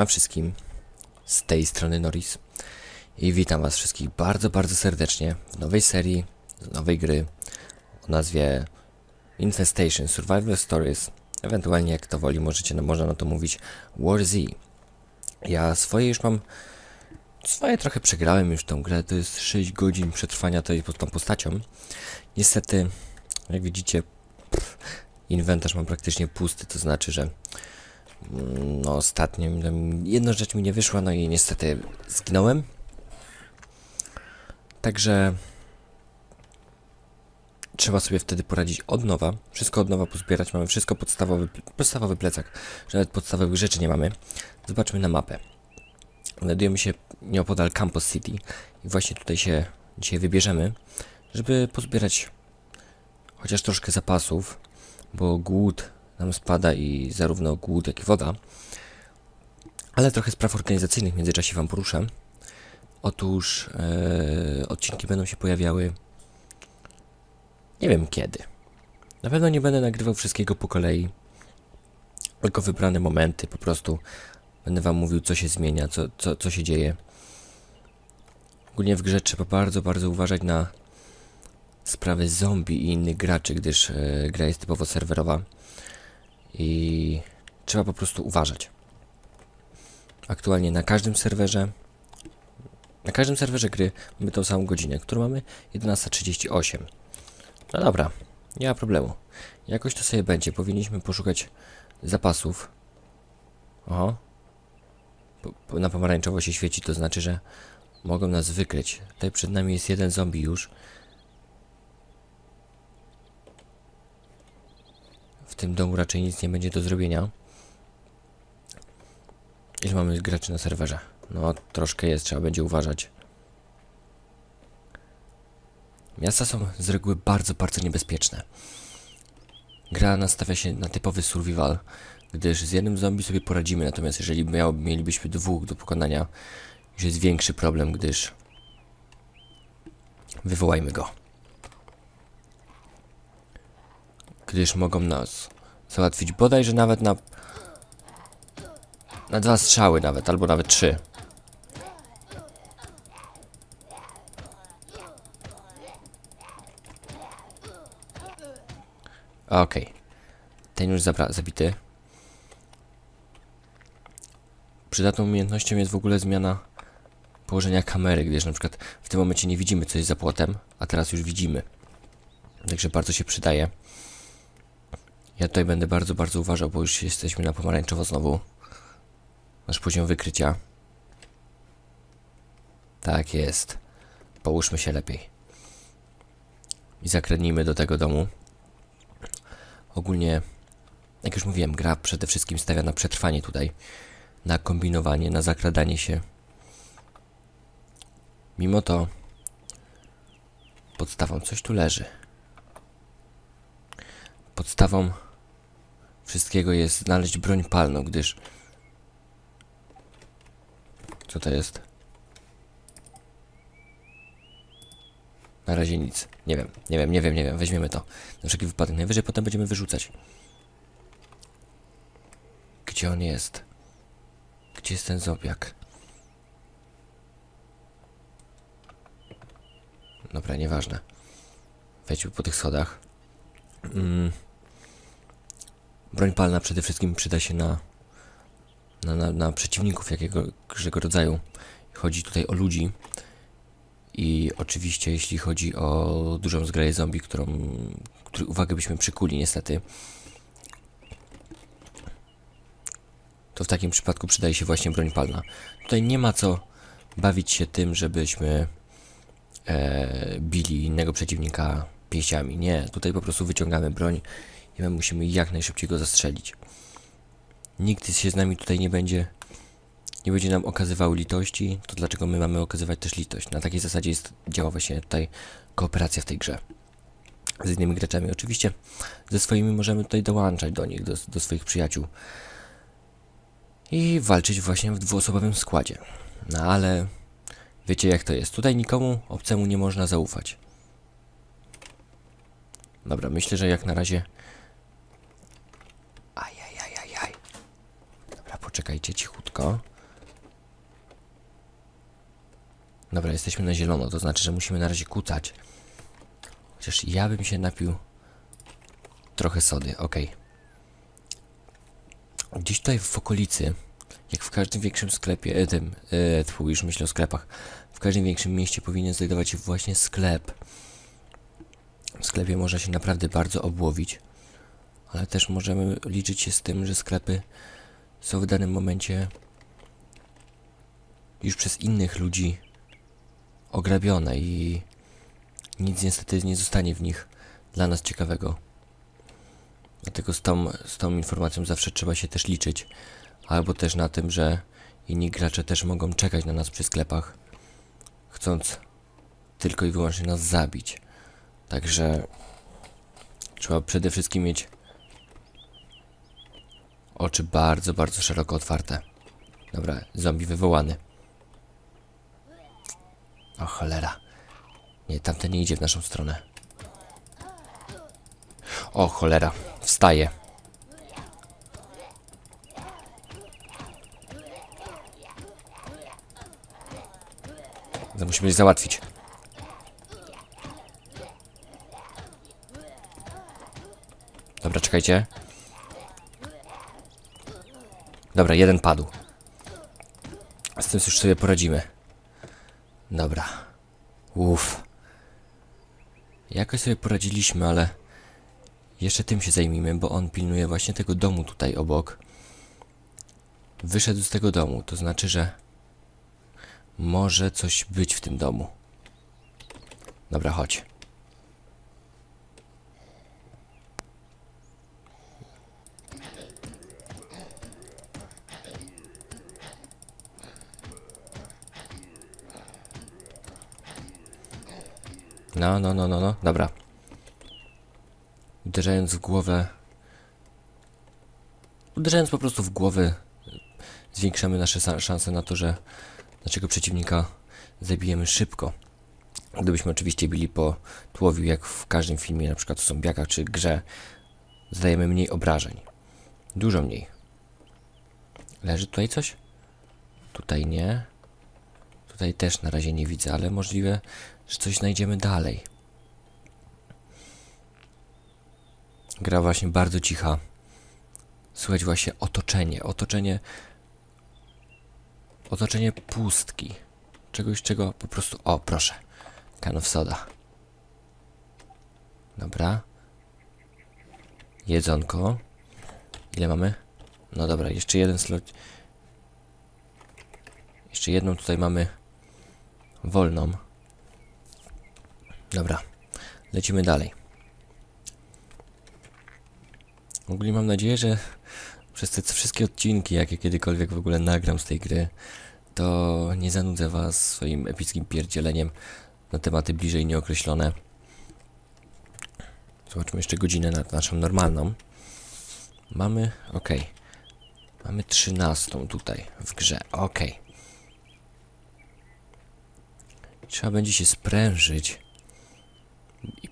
Siema wszystkim, z tej strony Norris. I witam was wszystkich bardzo, bardzo serdecznie w nowej serii, z nowej gry o nazwie Infestation Survival Stories, ewentualnie jak to woli możecie, no, można na to mówić War Z. Ja swoje już mam, swoje trochę przegrałem już tą grę, to jest 6 godzin przetrwania tej tą postacią. Niestety, jak widzicie, pff, inwentarz mam praktycznie pusty, to znaczy, że No ostatnio jedna rzecz mi nie wyszła, no i niestety zginąłem. Także trzeba sobie wtedy poradzić od nowa. Wszystko od nowa pozbierać. Mamy wszystko podstawowy, podstawowy plecak, że nawet podstawowych rzeczy nie mamy. Zobaczmy na mapę. Znajdujemy się nieopodal Campus City i właśnie tutaj się dzisiaj wybierzemy, żeby pozbierać chociaż troszkę zapasów, bo głód nam spada i zarówno głód, jak i woda. Ale trochę spraw organizacyjnych w międzyczasie Wam poruszę. Otóż e, odcinki będą się pojawiały nie wiem kiedy. Na pewno nie będę nagrywał wszystkiego po kolei, tylko wybrane momenty, po prostu będę Wam mówił, co się zmienia, co, co, co się dzieje. Ogólnie w grze trzeba bardzo, bardzo uważać na sprawy zombie i innych graczy, gdyż e, gra jest typowo serwerowa i trzeba po prostu uważać. Aktualnie na każdym serwerze, na każdym serwerze gry mamy tą samą godzinę, którą mamy 11.38. No dobra, nie ma problemu. Jakoś to sobie będzie. Powinniśmy poszukać zapasów. Oho. Na pomarańczowo się świeci, to znaczy, że mogą nas wykryć. Tutaj przed nami jest jeden zombie już. Tym domu raczej nic nie będzie do zrobienia. Ile mamy graczy na serwerze? No, troszkę jest, trzeba będzie uważać. Miasta są z reguły bardzo, bardzo niebezpieczne. Gra nastawia się na typowy survival, gdyż z jednym zombie sobie poradzimy, natomiast jeżeli miał, mielibyśmy dwóch do pokonania, już jest większy problem, gdyż wywołajmy go. Gdyż mogą nas załatwić bodajże nawet na na dwa strzały nawet, albo nawet trzy. Okej. Ten już zabity. Przydatną umiejętnością jest w ogóle zmiana położenia kamery, gdyż na przykład w tym momencie nie widzimy co jest za płotem, a teraz już widzimy. Także bardzo się przydaje. Ja tutaj będę bardzo, bardzo uważał, bo już jesteśmy na pomarańczowo znowu. Nasz poziom wykrycia. Tak jest. Połóżmy się lepiej. I zakradnijmy do tego domu. Ogólnie, jak już mówiłem, gra przede wszystkim stawia na przetrwanie tutaj. Na kombinowanie, na zakradanie się. Mimo to podstawą coś tu leży. Podstawą wszystkiego jest znaleźć broń palną, gdyż... Co to jest? Na razie nic. Nie wiem, nie wiem, nie wiem, nie wiem. Weźmiemy to. Na wszelki wypadek. Najwyżej potem będziemy wyrzucać. Gdzie on jest? Gdzie jest ten zobiak? Dobra, nieważne. Wejdźmy po tych schodach. Mm. Broń palna przede wszystkim przyda się na, na, na, na przeciwników jakiegoś rodzaju. Chodzi tutaj o ludzi. I oczywiście, jeśli chodzi o dużą zgraję zombie, którą, której uwagę byśmy przykuli, niestety, to w takim przypadku przydaje się właśnie broń palna. Tutaj nie ma co bawić się tym, żebyśmy e, bili innego przeciwnika pięściami. Nie, tutaj po prostu wyciągamy broń i my musimy jak najszybciej go zastrzelić. Nikt się z nami tutaj nie będzie nie będzie nam okazywał litości, to dlaczego my mamy okazywać też litość? Na takiej zasadzie jest, działa właśnie tutaj kooperacja w tej grze. Z innymi graczami oczywiście, ze swoimi możemy tutaj dołączać do nich, do, do swoich przyjaciół i walczyć właśnie w dwuosobowym składzie. No ale wiecie jak to jest, tutaj nikomu obcemu nie można zaufać. Dobra, myślę, że jak na razie czekajcie, cichutko. Dobra, jesteśmy na zielono, to znaczy, że musimy na razie kucać. Chociaż ja bym się napił trochę sody, okej. Gdzieś tutaj w okolicy, jak w każdym większym sklepie, e, tym, e, tfu, już myślę o sklepach, w każdym większym mieście powinien znajdować się właśnie sklep. W sklepie można się naprawdę bardzo obłowić, ale też możemy liczyć się z tym, że sklepy są w danym momencie już przez innych ludzi ograbione i nic niestety nie zostanie w nich dla nas ciekawego. Dlatego z tą, z tą informacją zawsze trzeba się też liczyć. Albo też na tym, że inni gracze też mogą czekać na nas przy sklepach, chcąc tylko i wyłącznie nas zabić. Także trzeba przede wszystkim mieć oczy bardzo, bardzo szeroko otwarte. Dobra, zombie wywołany. O cholera. Nie, tamten nie idzie w naszą stronę. O cholera, wstaje. To musimy je załatwić. Dobra, czekajcie. Dobra, jeden padł. Z tym już sobie poradzimy. Dobra. Uff. Jakoś sobie poradziliśmy, ale jeszcze tym się zajmijmy, bo on pilnuje właśnie tego domu tutaj obok. Wyszedł z tego domu, to znaczy, że może coś być w tym domu. Dobra, chodź. No, no, no, no, no, dobra. Uderzając w głowę. Uderzając po prostu w głowę, zwiększamy nasze szanse na to, że naszego przeciwnika zabijemy szybko. Gdybyśmy oczywiście bili po tułowiu, jak w każdym filmie, na przykład w zombiakach czy grze, zadajemy mniej obrażeń. Dużo mniej. Leży tutaj coś? Tutaj nie. Tutaj też na razie nie widzę, ale możliwe, że coś znajdziemy dalej. Gra właśnie bardzo cicha. Słychać właśnie otoczenie, otoczenie. Otoczenie pustki. Czegoś, czego po prostu. O, proszę. Can soda. Dobra. Jedzonko. Ile mamy? No dobra, jeszcze jeden slot. Jeszcze jedną tutaj mamy wolną. Dobra, lecimy dalej. Ogólnie mam nadzieję, że przez te wszystkie odcinki, jakie kiedykolwiek w ogóle nagram z tej gry, to nie zanudzę was swoim epickim pierdzieleniem na tematy bliżej nieokreślone. Zobaczmy jeszcze godzinę na naszą normalną. Mamy, ok. Mamy trzynastą tutaj w grze, ok. Trzeba będzie się sprężyć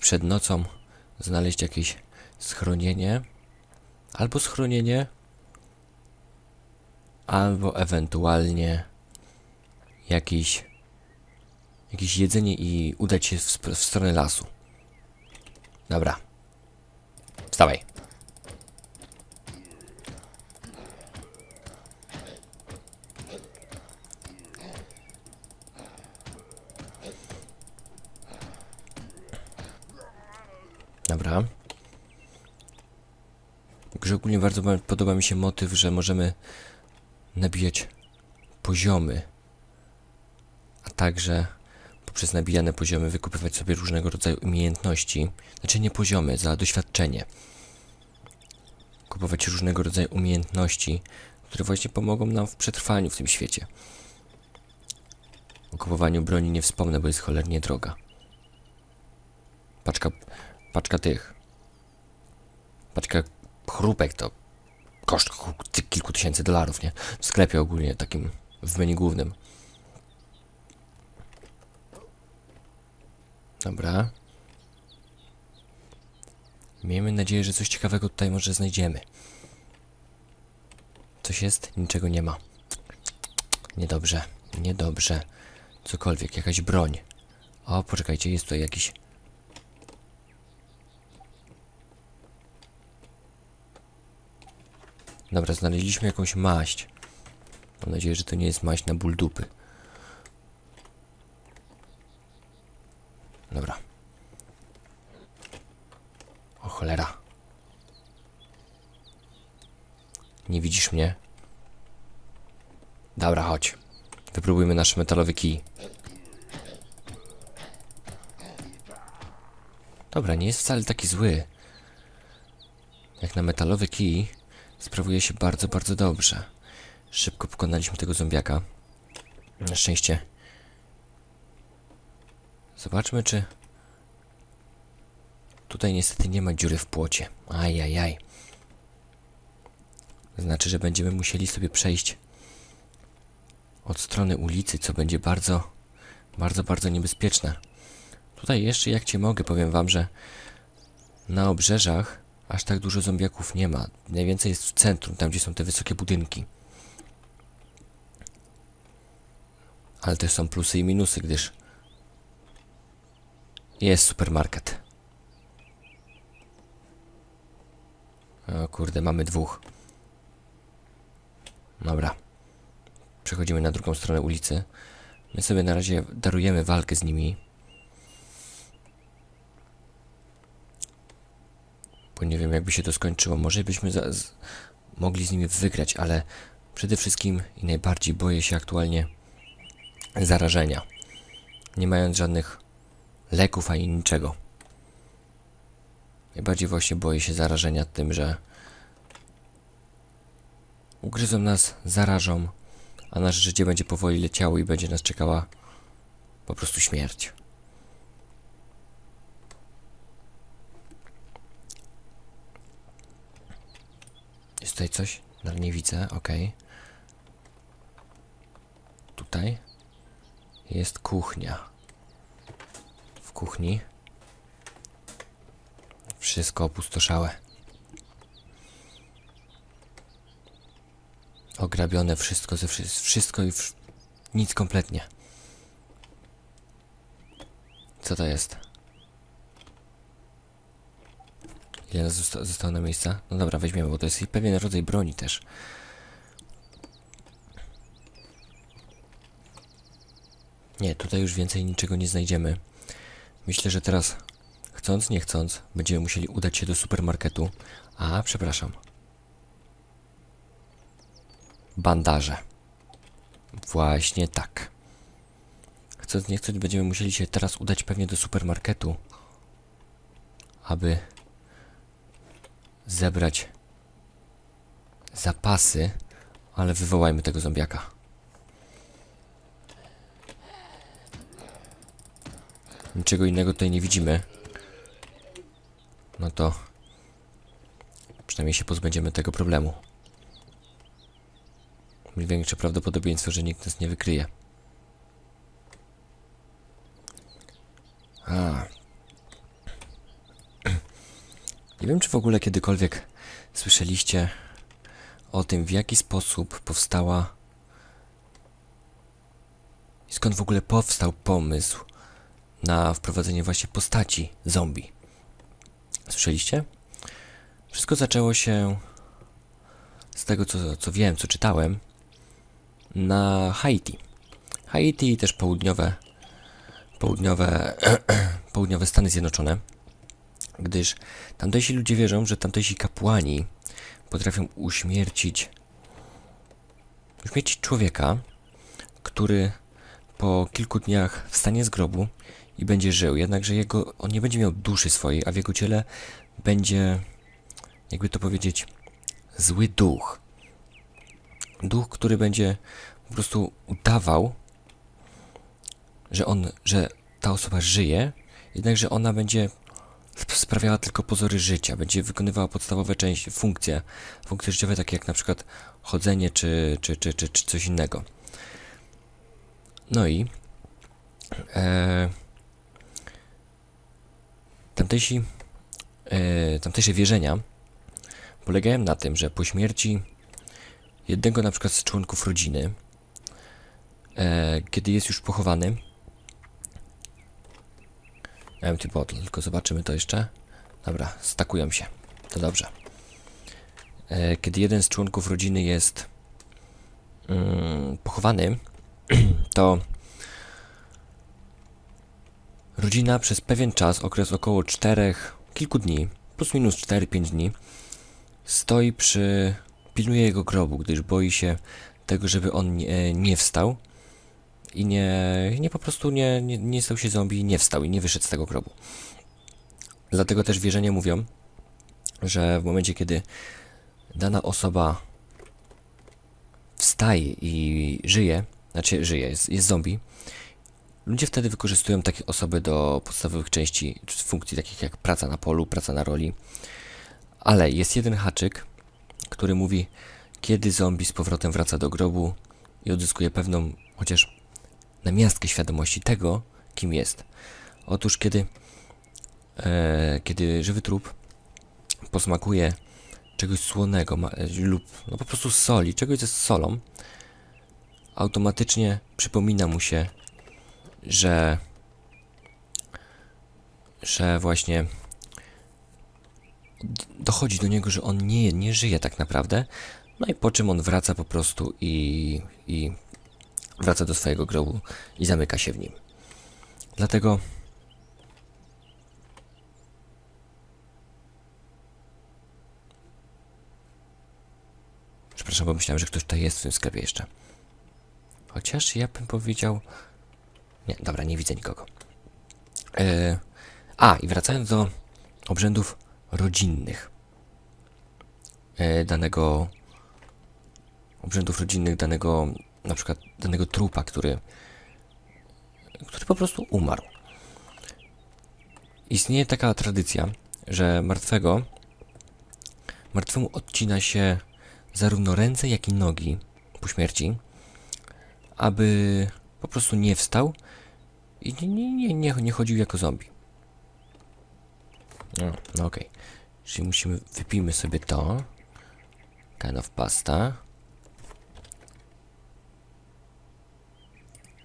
przed nocą znaleźć jakieś schronienie, albo schronienie, albo ewentualnie jakieś, jakieś jedzenie i udać się w, w stronę lasu. Dobra. Wstawaj. Ogólnie bardzo ba- podoba mi się motyw, że możemy nabijać poziomy, a także poprzez nabijane poziomy wykupywać sobie różnego rodzaju umiejętności, znaczy nie poziomy, za doświadczenie. Kupować różnego rodzaju umiejętności, które właśnie pomogą nam w przetrwaniu w tym świecie. O kupowaniu broni nie wspomnę, bo jest cholernie droga. Paczka, paczka tych. Paczka chrupek to koszt kilku tysięcy dolarów, nie? W sklepie ogólnie, takim w menu głównym. Dobra. Miejmy nadzieję, że coś ciekawego tutaj może znajdziemy. Coś jest? Niczego nie ma. Niedobrze, niedobrze. Cokolwiek, jakaś broń. O, poczekajcie, jest tutaj jakiś... Dobra, znaleźliśmy jakąś maść. Mam nadzieję, że to nie jest maść na ból dupy. Dobra. O cholera. Nie widzisz mnie? Dobra, chodź. Wypróbujmy nasz metalowy kij. Dobra, nie jest wcale taki zły. Jak na metalowy kij sprawuje się bardzo, bardzo dobrze. Szybko pokonaliśmy tego zombiaka. Na szczęście. Zobaczmy, czy... Tutaj niestety nie ma dziury w płocie. Ajajaj. Znaczy, że będziemy musieli sobie przejść od strony ulicy, co będzie bardzo, bardzo, bardzo niebezpieczne. Tutaj jeszcze jak cię mogę, powiem wam, że na obrzeżach aż tak dużo zombiaków nie ma. Najwięcej jest w centrum, tam gdzie są te wysokie budynki. Ale też są plusy i minusy, gdyż jest supermarket. O kurde, mamy dwóch. Dobra. Przechodzimy na drugą stronę ulicy. My sobie na razie darujemy walkę z nimi. Bo nie wiem, jakby się to skończyło. Może byśmy mogli z nimi wygrać, ale przede wszystkim i najbardziej boję się aktualnie zarażenia. Nie mając żadnych leków ani niczego. Najbardziej właśnie boję się zarażenia tym, że ugryzą nas, zarażą, a nasze życie będzie powoli leciało i będzie nas czekała po prostu śmierć. Jest tutaj coś? No, nie widzę, ok. Tutaj jest kuchnia. W kuchni wszystko opustoszałe. Ograbione wszystko ze wszy wszystko i nic kompletnie. Co to jest? Ile zosta zostało na miejsca? No dobra, weźmiemy, bo to jest pewien rodzaj broni też. Nie, tutaj już więcej niczego nie znajdziemy. Myślę, że teraz, chcąc, nie chcąc, będziemy musieli udać się do supermarketu. A, przepraszam. Bandaże. Właśnie tak. Chcąc, nie chcąc, będziemy musieli się teraz udać pewnie do supermarketu, aby zebrać zapasy, ale wywołajmy tego zombiaka. Niczego innego tutaj nie widzimy. No to przynajmniej się pozbędziemy tego problemu. Większe prawdopodobieństwo, że nikt nas nie wykryje. A. Nie wiem, czy w ogóle kiedykolwiek słyszeliście o tym, w jaki sposób powstała i skąd w ogóle powstał pomysł na wprowadzenie właśnie postaci zombie. Słyszeliście? Wszystko zaczęło się z tego, co, co wiem, co czytałem, na Haiti. Haiti i też południowe, południowe, południowe Stany Zjednoczone, gdyż tamtejsi ludzie wierzą, że tamtejsi kapłani potrafią uśmiercić, uśmiercić człowieka, który po kilku dniach wstanie z grobu i będzie żył, jednakże jego, on nie będzie miał duszy swojej, a w jego ciele będzie, jakby to powiedzieć, zły duch. Duch, który będzie po prostu udawał, że on, że ta osoba żyje, jednakże ona będzie sprawiała tylko pozory życia, będzie wykonywała podstawowe części, funkcje, funkcje życiowe, takie jak na przykład chodzenie czy, czy, czy, czy, czy coś innego. No i e, tamtejsi, e, tamtejsze wierzenia polegają na tym, że po śmierci jednego na przykład z członków rodziny, e, kiedy jest już pochowany, empty bottle, tylko zobaczymy to jeszcze. Dobra, stakują się. To dobrze. E, kiedy jeden z członków rodziny jest mm, pochowany, to rodzina przez pewien czas, okres około czterech, kilku dni, plus minus 4-5 dni, stoi przy, pilnuje jego grobu, gdyż boi się tego, żeby on nie, nie wstał i nie, nie po prostu nie, nie, nie stał się zombie, nie wstał i nie wyszedł z tego grobu. Dlatego też wierzenia mówią, że w momencie, kiedy dana osoba wstaje i żyje, znaczy żyje, jest, jest zombie, ludzie wtedy wykorzystują takie osoby do podstawowych części, funkcji takich jak praca na polu, praca na roli. Ale jest jeden haczyk, który mówi, kiedy zombie z powrotem wraca do grobu i odzyskuje pewną, chociaż namiastkę świadomości tego, kim jest. Otóż kiedy, e, kiedy żywy trup posmakuje czegoś słonego ma, lub no po prostu soli, czegoś ze solą, automatycznie przypomina mu się, że że właśnie dochodzi do niego, że on nie, nie żyje tak naprawdę. No i po czym on wraca po prostu i, i wraca do swojego grobu i zamyka się w nim. Dlatego Przepraszam, bo myślałem, że ktoś tutaj jest w tym sklepie jeszcze. Chociaż ja bym powiedział. Nie, dobra, nie widzę nikogo. E, a, i wracając do obrzędów rodzinnych e, danego. Obrzędów rodzinnych danego, na przykład danego trupa, który. który po prostu umarł. Istnieje taka tradycja, że martwego. Martwemu odcina się zarówno ręce, jak i nogi po śmierci, aby po prostu nie wstał i nie, nie, nie, nie, chodził jako zombie. No, no okej. Czyli musimy, wypijmy sobie to. Kind of pasta.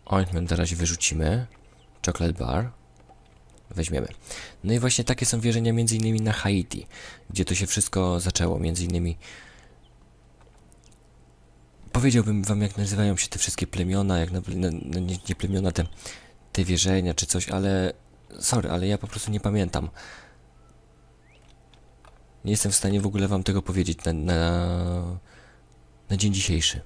Ointment na razie wyrzucimy. Chocolate bar. Weźmiemy. No i właśnie takie są wierzenia między innymi na Haiti, gdzie to się wszystko zaczęło. Między innymi powiedziałbym wam, jak nazywają się te wszystkie plemiona, jak na, na, na, nie, nie plemiona, te, te wierzenia czy coś, ale sorry, ale ja po prostu nie pamiętam. Nie jestem w stanie w ogóle wam tego powiedzieć na, na, na dzień dzisiejszy.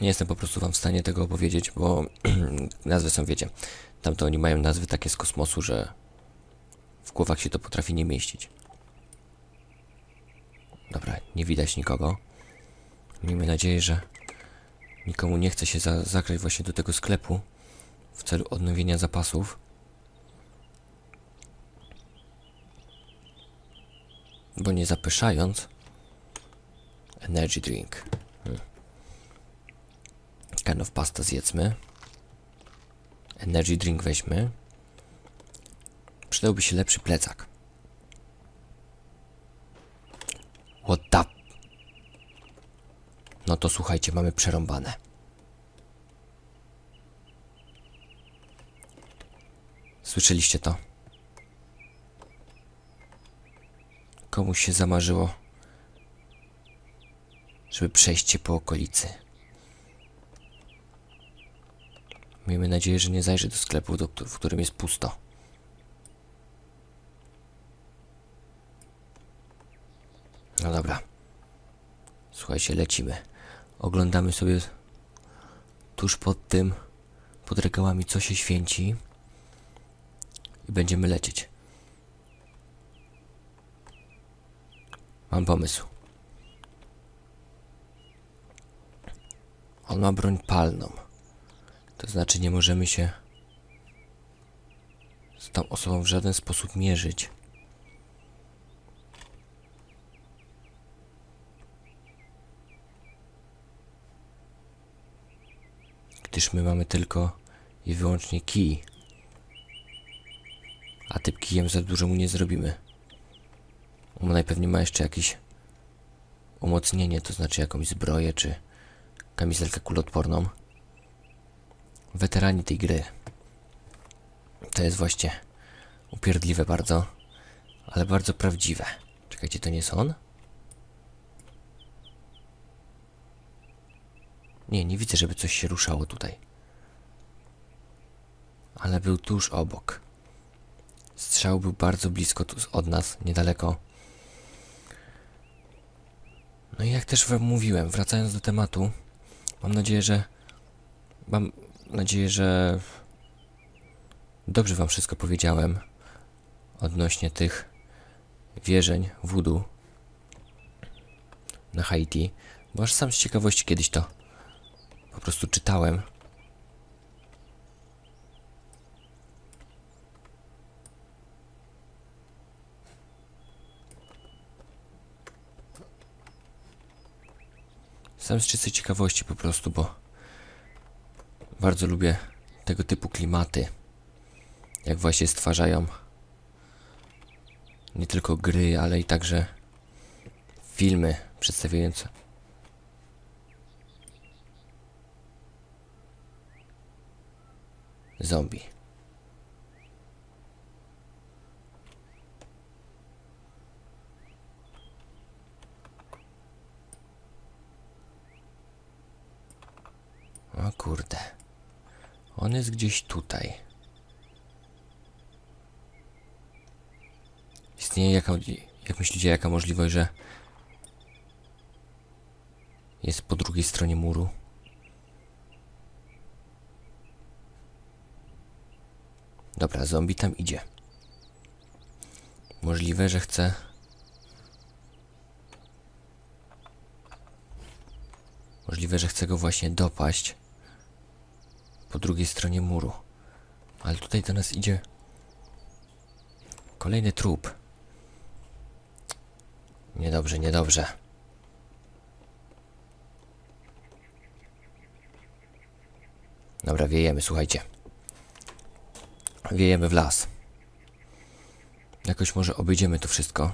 Nie jestem po prostu wam w stanie tego opowiedzieć, bo nazwy są, wiecie, tamto oni mają nazwy takie z kosmosu, że w głowach się to potrafi nie mieścić. Dobra, nie widać nikogo. Miejmy nadzieję, że nikomu nie chce się za zagrać właśnie do tego sklepu w celu odnowienia zapasów. Bo nie zapyszając, energy drink. Kind of pasta zjedzmy. Energy drink weźmy. Przydałby się lepszy plecak. What the... No to słuchajcie, mamy przerąbane. Słyszeliście to? Komuś się zamarzyło, żeby przejść się po okolicy. Miejmy nadzieję, że nie zajrzy do sklepu, w którym jest pusto. No dobra. Słuchajcie, lecimy. Oglądamy sobie tuż pod tym, pod regałami, co się święci. I będziemy lecieć. Mam pomysł. On ma broń palną. To znaczy nie możemy się z tą osobą w żaden sposób mierzyć. gdyż my mamy tylko i wyłącznie kij. A tym kijem za dużo mu nie zrobimy. Bo najpewniej ma jeszcze jakieś umocnienie, to znaczy jakąś zbroję czy kamizelkę kuloodporną. Weterani tej gry. To jest właśnie upierdliwe bardzo, ale bardzo prawdziwe. Czekajcie, to nie jest on? Nie, nie widzę, żeby coś się ruszało tutaj. Ale był tuż obok. Strzał był bardzo blisko tu od nas, niedaleko. No i jak też wam mówiłem, wracając do tematu, mam nadzieję, że. Nadzieję, że. Dobrze wam wszystko powiedziałem odnośnie tych wierzeń voodoo na Haiti, bo aż sam z ciekawości kiedyś to po prostu czytałem. Sam z czystej ciekawości po prostu, bo bardzo lubię tego typu klimaty. Jak właśnie stwarzają nie tylko gry, ale i także filmy przedstawiające zombie. O kurde. On jest gdzieś tutaj. Istnieje jaka, jak myślicie, jaka możliwość, że jest po drugiej stronie muru? Dobra, zombie tam idzie. Możliwe, że chce. Możliwe, że chce go właśnie dopaść po drugiej stronie muru. Ale tutaj do nas idzie kolejny trup. Niedobrze, niedobrze. Dobra, wiejemy, słuchajcie. Wiejemy w las. Jakoś może obejdziemy to wszystko.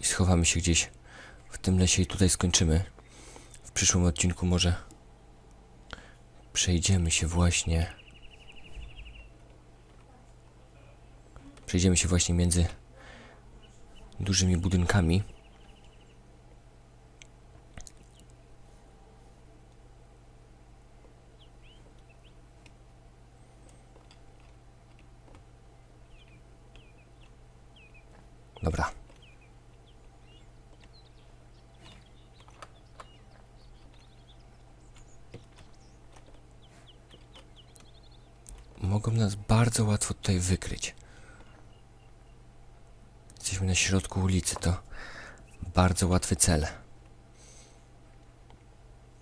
I schowamy się gdzieś w tym lesie i tutaj skończymy. W przyszłym odcinku może przejdziemy się właśnie. Przejdziemy się właśnie między dużymi budynkami. Dobra. Mogą nas bardzo łatwo tutaj wykryć. Jesteśmy na środku ulicy, to bardzo łatwy cel.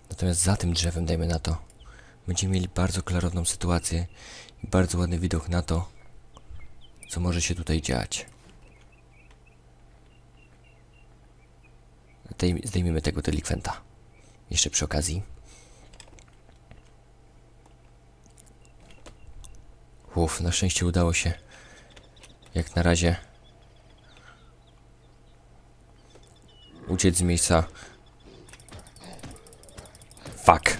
Natomiast za tym drzewem, dajmy na to, będziemy mieli bardzo klarowną sytuację i bardzo ładny widok na to, co może się tutaj dziać. Zdejm- Zdejmiemy tego delikwenta. Jeszcze przy okazji. Uff, na szczęście udało się. Jak na razie. Uciec z miejsca. Fuck.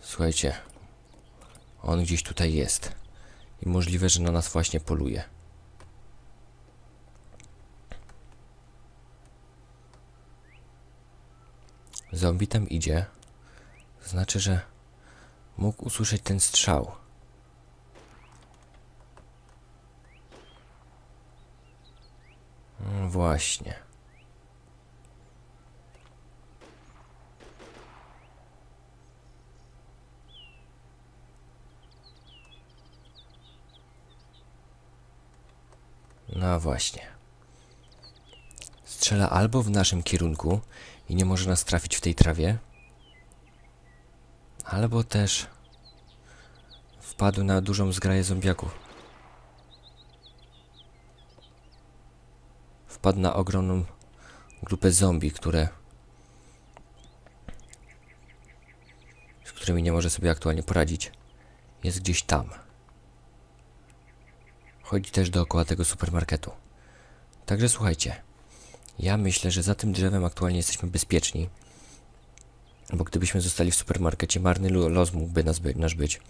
Słuchajcie. On gdzieś tutaj jest. I możliwe, że na nas właśnie poluje. Zombie tam idzie. Znaczy, że mógł usłyszeć ten strzał. Mm, Właśnie. No właśnie strzela albo w naszym kierunku i nie może nas trafić w tej trawie, albo też wpadł na dużą zgraję zombiaków. Wpadł na ogromną grupę zombie, które z którymi nie może sobie aktualnie poradzić. Jest gdzieś tam. Chodzi też dookoła tego supermarketu. Także słuchajcie ja myślę, że za tym drzewem aktualnie jesteśmy bezpieczni. Bo gdybyśmy zostali w supermarkecie, marny lo- los mógłby nas by, nasz być.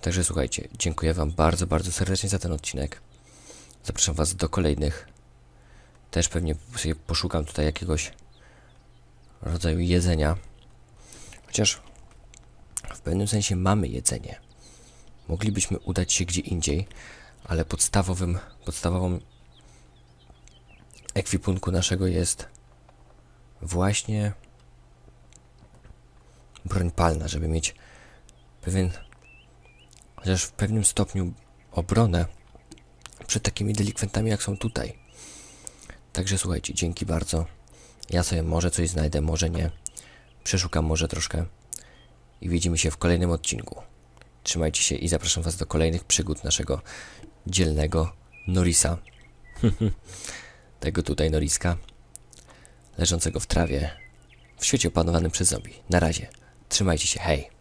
Także słuchajcie, dziękuję Wam bardzo, bardzo serdecznie za ten odcinek. Zapraszam Was do kolejnych. Też pewnie sobie poszukam tutaj jakiegoś rodzaju jedzenia. Chociaż w pewnym sensie mamy jedzenie. Moglibyśmy udać się gdzie indziej, ale podstawowym, podstawową ekwipunku naszego jest właśnie broń palna, żeby mieć pewien, chociaż w pewnym stopniu obronę przed takimi delikwentami, jak są tutaj. Także słuchajcie, dzięki bardzo. Ja sobie może coś znajdę, może nie. Przeszukam może troszkę. I widzimy się w kolejnym odcinku. Trzymajcie się i zapraszam Was do kolejnych przygód naszego dzielnego Norisa. Tego tutaj Noriska. Leżącego w trawie. W świecie opanowanym przez zombie. Na razie. Trzymajcie się, hej.